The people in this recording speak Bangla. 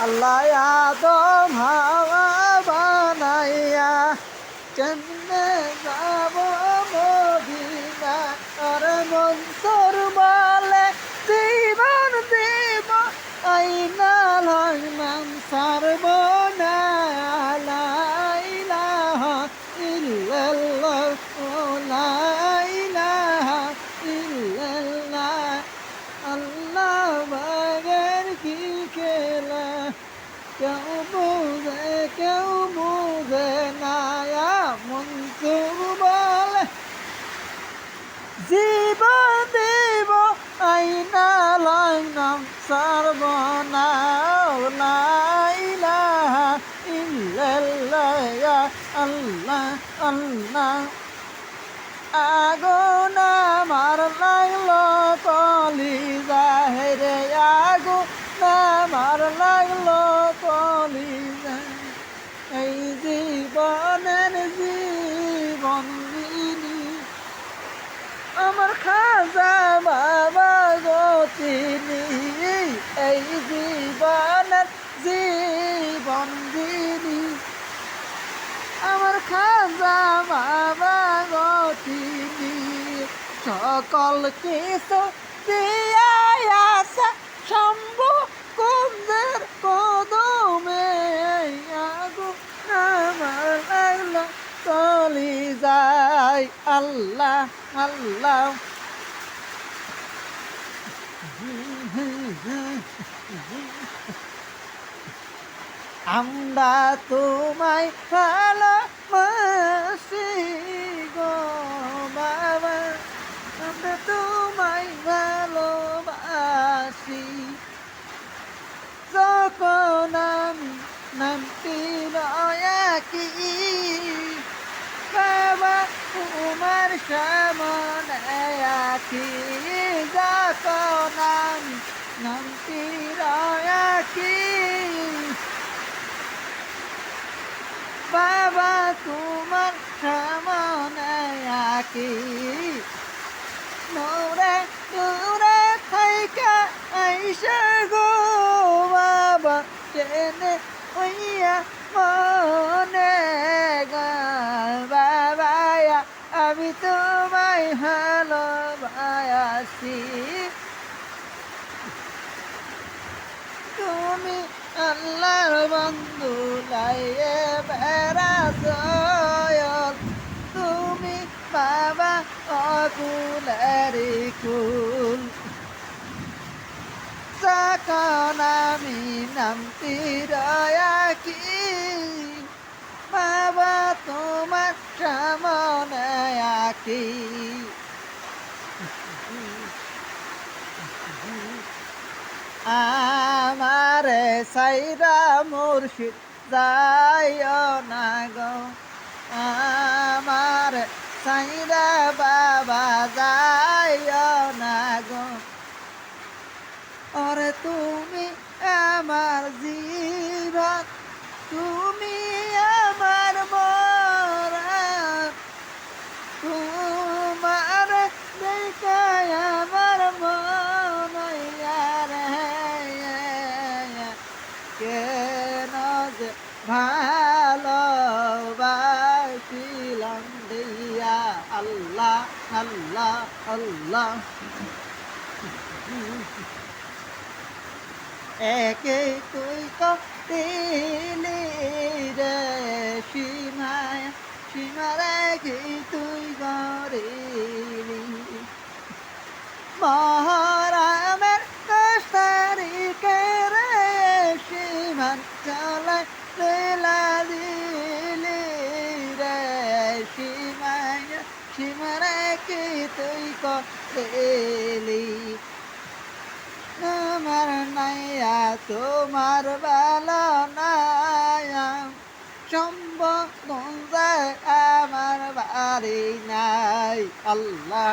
আল্লাহ আদম হাওয়া বানাইয়া কেমনে যাব মদিনা আর বলে কেউ বুঝে কেউ বুঝে না মন্তুর বলে। জীবন দেব আইনা লাইনাম সর্বনা লাইলাহা ইল্লাল্লাহ, আল্লাহ আল্লাহ। আগুন এই জীবনের জীবন দিনি আমার খাজা বাবা গতিনি সকল কিছু দিয়াছে শম্ভু কুন্দের কদমে আগু আমার লাগল চলি যায় আল্লাহ আল্লাহ। আমরা তোমায় ভালোবাসি গো বাবা। আমরা তোমায় ভালোবাসি। যখন আমি নামটি নয়াকি বাবা, তোমার সামনে আছি। যখন আমি নামটি নয়াকি বাবা তোমার সামনে আকি নোরে দূরে থাইকা আইসা গো বাবা চেনে হইয়া মনে গা বাবা আমি তোমায় ভালোবাসি। তুমি আল্লাহর বন্ধু, লাইয়ে বেড়াস তুমি বাবা অকুলেরি কুল। যখন আমি নামটি রয়াকি বাবা, তোমার সামনে আকি। আমার সাইরা মুর্শিদ যাইও না গো। সাইরা বাবা যাইও না গো। তুমি আমার জীবন তুমি আল্লাহ আল্লাহ। একে তুই দিলি রে, সীমায়, সীমারে কি তুই গরিলি মহারামের কষ্টারিকে রে সীমান তুই গরিলি আমার নাইয়া তোমার ভালো নাইয়া সম্ভব আমার বাড়ি নাই। আল্লাহ।